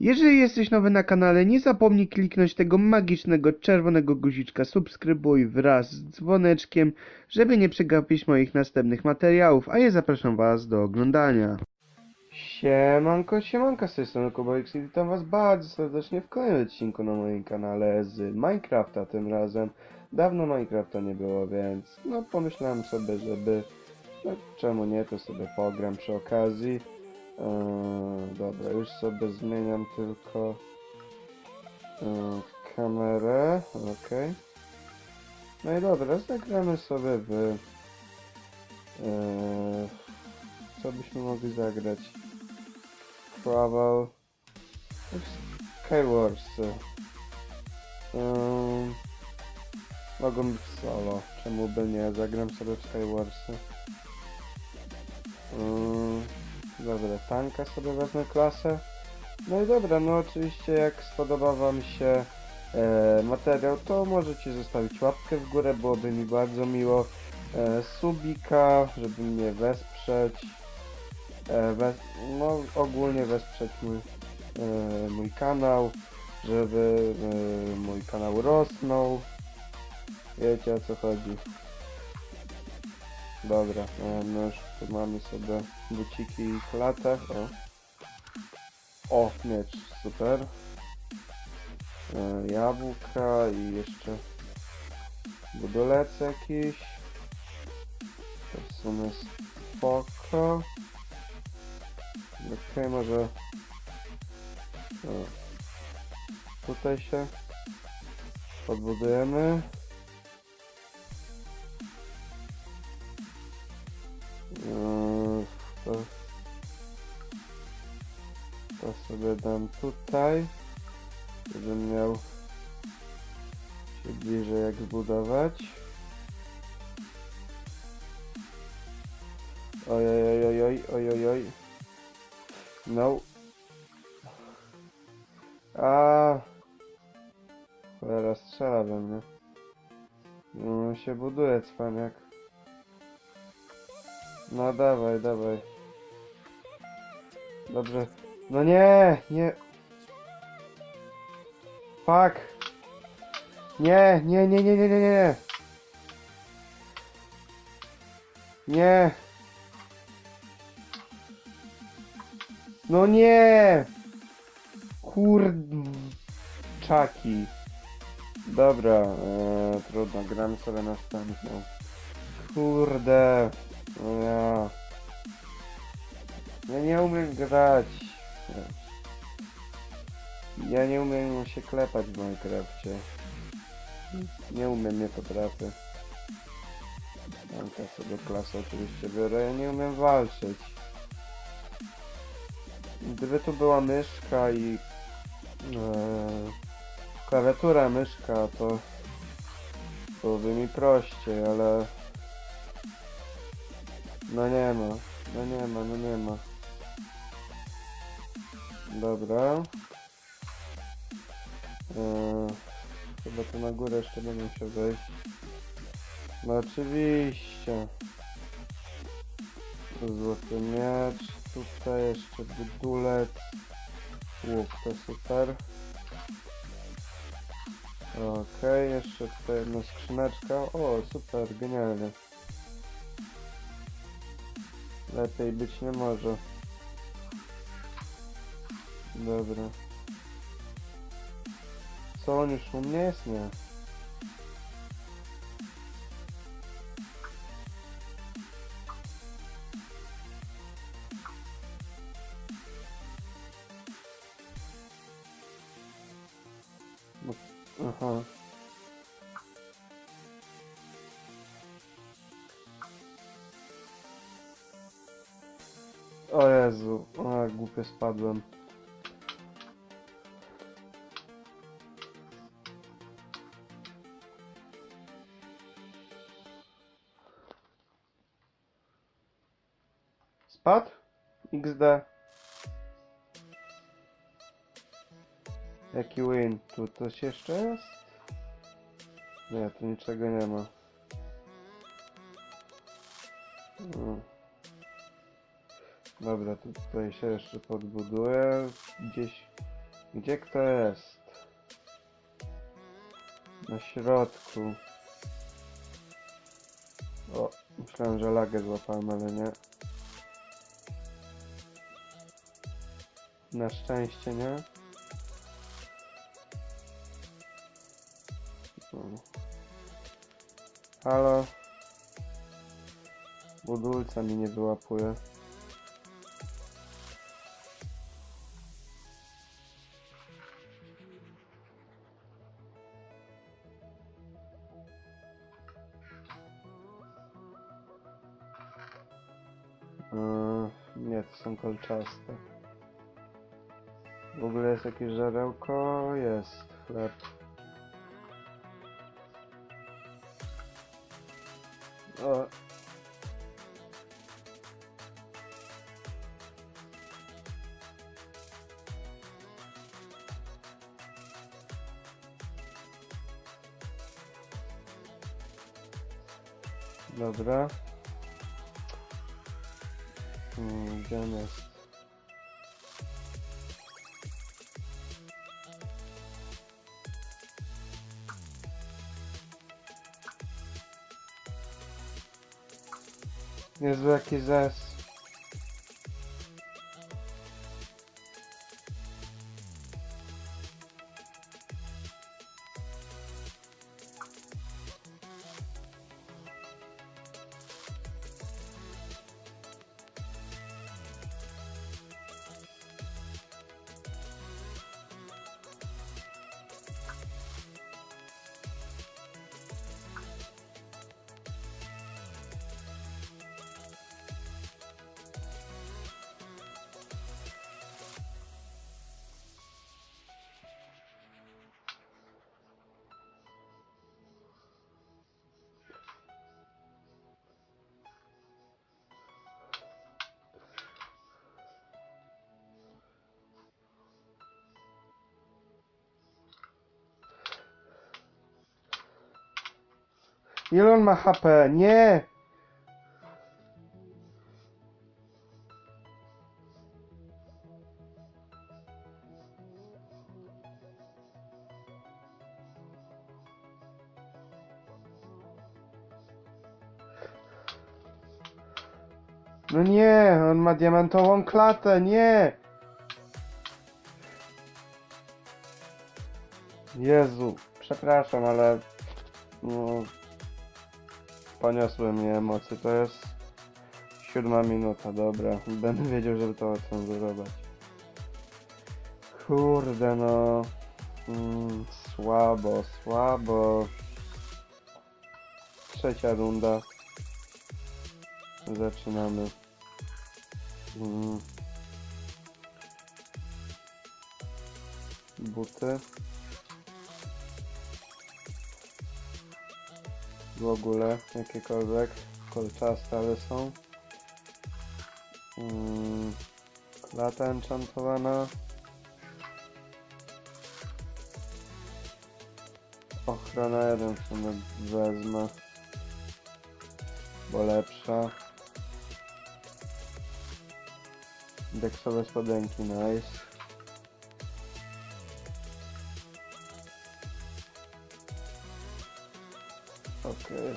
Jeżeli jesteś nowy na kanale, nie zapomnij kliknąć tego magicznego czerwonego guziczka subskrybuj wraz z dzwoneczkiem, żeby nie przegapić moich następnych materiałów, a ja zapraszam was do oglądania. Siemanko, siemanko, z tej strony Kubox i witam was bardzo serdecznie w kolejnym odcinku na moim kanale z Minecrafta tym razem. Dawno Minecrafta nie było, więc no pomyślałem sobie, żeby no czemu nie, to sobie pogram przy okazji. Eee, dobra, już sobie zmieniam tylko eee, kamerę, ok. No i dobra, zagramy sobie w... Eee, co byśmy mogli zagrać? Travel... Skywars. Um, mogą być solo, czemu by nie? Zagram sobie w Skywarsy. Um, dobra, tanka sobie wezmę klasę. No i dobra, no oczywiście jak spodoba wam się e, materiał, to możecie zostawić łapkę w górę, byłoby mi bardzo miło. E, subika, żeby mnie wesprzeć. E, wes no ogólnie wesprzeć mój, e, mój kanał, żeby e, mój kanał rosnął. Wiecie o co chodzi. Dobra, no już tu mamy sobie buciki i klatę. O, o miecz, super. E, jabłka i jeszcze budulec jakiś. To w sumie spoko. Okej, może o, tutaj się podbudujemy. Tutaj, żebym miał się bliżej jak zbudować. Oj, oj, oj, oj, oj. No. A. Cholera strzela we mnie. No się buduje cwaniak. No dawaj, dawaj. Dobrze. No nie, nie. Fuck. Nie, nie, nie, nie, nie, nie, nie. Nie. No nie! Kurczaki. Dobra, e, trudno, gram sobie następną. Kurde. Ja. Ja nie umiem grać. Ja nie umiem się klepać w Minecrafcie. Nie umiem, nie potrafię. Tamta sobie klasę oczywiście biorę, ja nie umiem walczyć. Gdyby tu była myszka i e, klawiatura myszka, to byłoby mi prościej, ale no nie ma, no nie ma, no nie ma. Dobra. E, chyba tu na górę jeszcze będę musiał wejść. No oczywiście. Złoty miecz. Tutaj jeszcze budulec. Łuk, to super. Okej, jeszcze tutaj jedna skrzyneczka. O, super, genialnie. Lepiej być nie może. Dobra. Mnie jest? Nie. Aha. O Jezu, jak głupio spadłem. XD. Jaki win? Tu coś jeszcze jest? Nie, tu niczego nie ma. No. Dobra, tutaj się jeszcze podbuduję. Gdzieś Gdzie kto jest? Na środku. O, myślałem, że lagę złapałem, ale nie. Na szczęście nie. Halo? Budulca mi nie wyłapuje. Yy, nie, to są kolczaste. W ogóle jest jakieś żarełko? Jest. Chleb. O. Dobra. Hmm, gdzie on Ile on ma HP? Nie! No nie, on ma diamentową klatę, nie! Jezu, przepraszam, ale no, poniosły mnie emocje. To jest siódma minuta, dobra. Będę wiedział, żeby to ocenzurować. Kurde no. Mm, słabo, słabo. Trzecia runda. Zaczynamy. Mm. Buty. W ogóle jakiekolwiek kolczaste, ale są. Mm, klata enchantowana. Ochrona 1 w sumie wezmę bo lepsza. Deksowe spodenki nice Okej,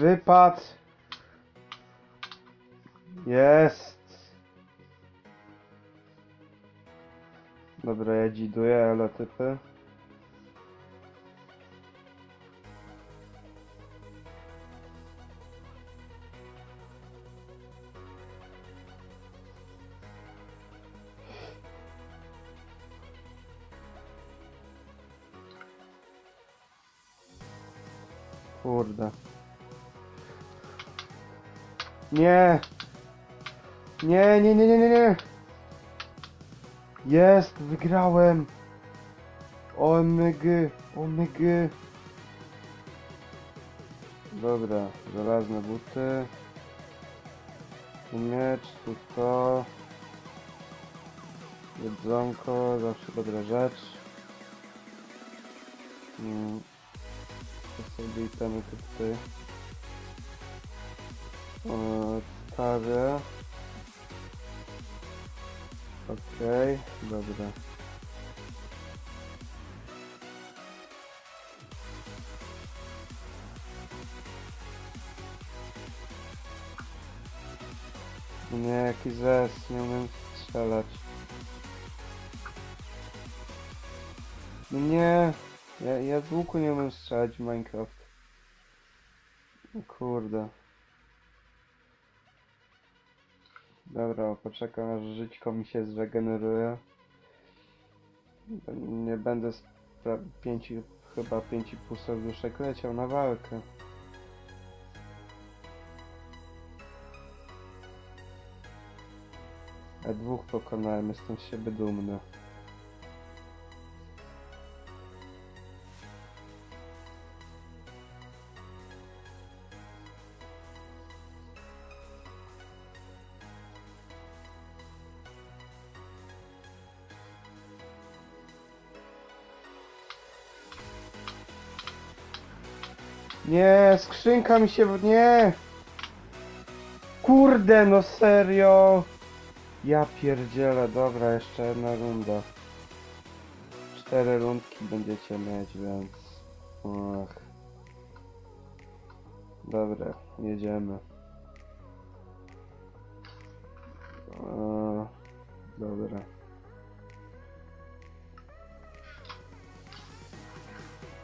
Wypad. Jest. Dobra, ja dziduję, ale typy. Kurde. Nie! Nie, nie, nie, nie, nie, nie! Jest! Wygrałem! Omygy! Omygy! Dobra, żelazne buty. Tu miecz, tu to. Jedzonko, zawsze dobra rzecz. Mm. To sobie itemy tu tutaj. Odstawię. Okej, dobra. Nie, jaki zes, nie umiem strzelać. No nie, ja, ja z łuku nie umiem strzelać w Minecraft. No kurde. Dobra, poczekam aż żyćko mi się zregeneruje. Nie będę z pięci, chyba pięć i pół serduszek leciał na walkę. A dwóch pokonałem, jestem z siebie dumny. Nie, skrzynka mi się... w- Nie! Kurde, no serio! Ja pierdzielę, dobra, jeszcze jedna runda. Cztery rundki będziecie mieć, więc... Ach. Dobra, jedziemy. Eee, dobra.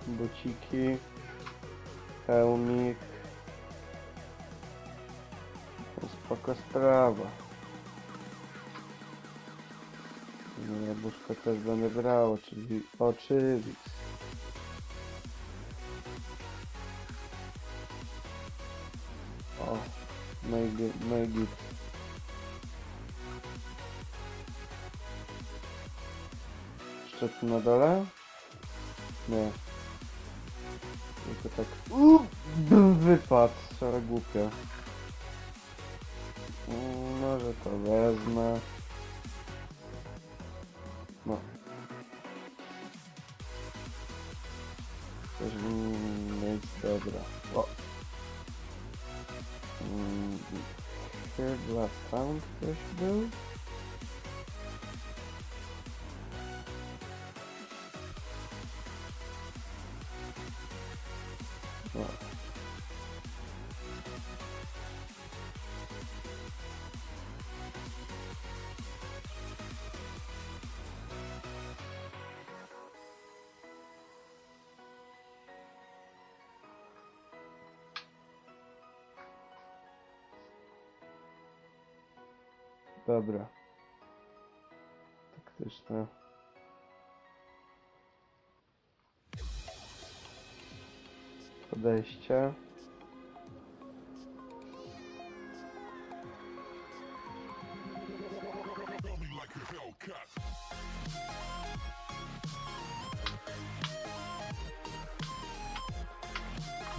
Buciki. Hełmik. Spoko sprawa. No, jabłuszko też będę brał, czyli oczywiście. O, no i, no. Jeszcze tu na dole? Nie. Tylko tak... Uuu, wypadł, szara głupia. Mm, Może to wezmę. No. Coś mieć dobra. O. Mm, Chyba tam ktoś był? O. Dobra. Taktyczne. Podejście.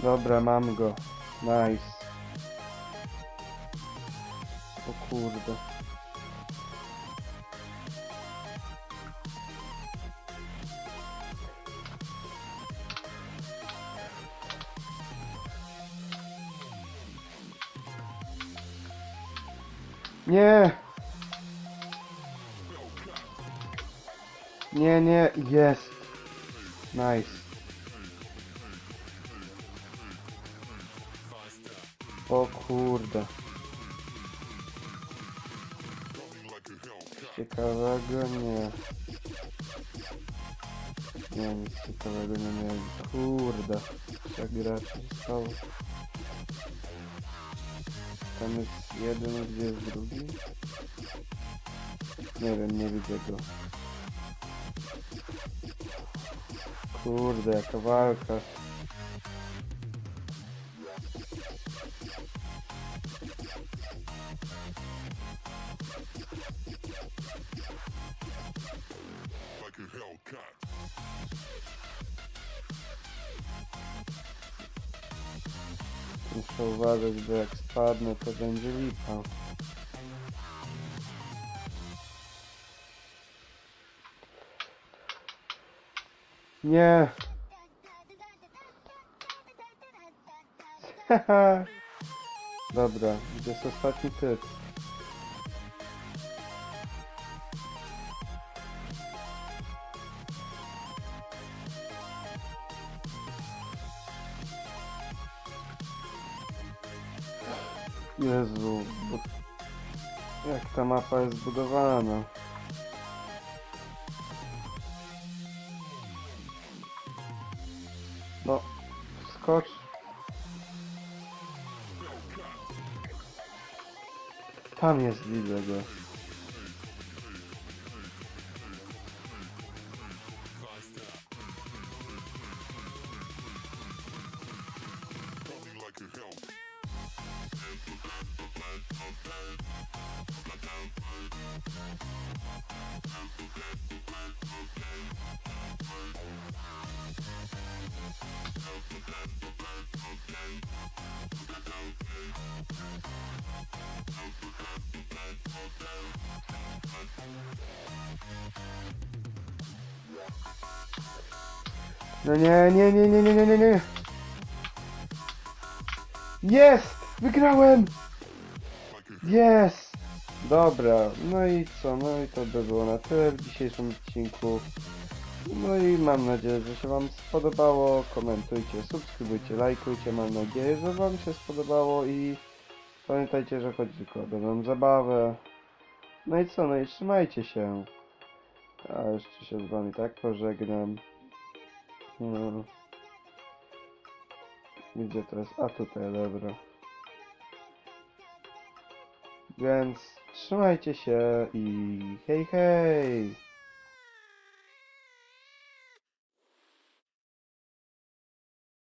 Dobra, mam go. Nice. O kurde. Nie! Nie, nie, jest. Nice. O kurde. Ciekawego nie. Nie, nic ciekawego nie miałem. Kurde. Jak graczy zostało. Tam jest jeden, gdzie jest drugi? Nie wiem, nie widzę go. Kurde, jaka uważać, bo jak spadnę, to będzie lipa. Nie. Dobra, gdzie jest ostatni typ? Mapa jest zbudowana. No, skocz. Tam jest widzę go. No nie, nie, nie, nie, nie, nie, nie, nie. Jest! Wygrałem! Jest! Dobra, no i co? No i to by było na tyle w dzisiejszym odcinku. No i mam nadzieję, że się Wam spodobało. Komentujcie, subskrybujcie, lajkujcie. Mam nadzieję, że Wam się spodobało i pamiętajcie, że chodzi tylko o dobrą zabawę. No i co? No i trzymajcie się. A jeszcze się z Wami tak pożegnam. No. Gdzie to jest? A tutaj, dobra. Więc trzymajcie się i hej hej!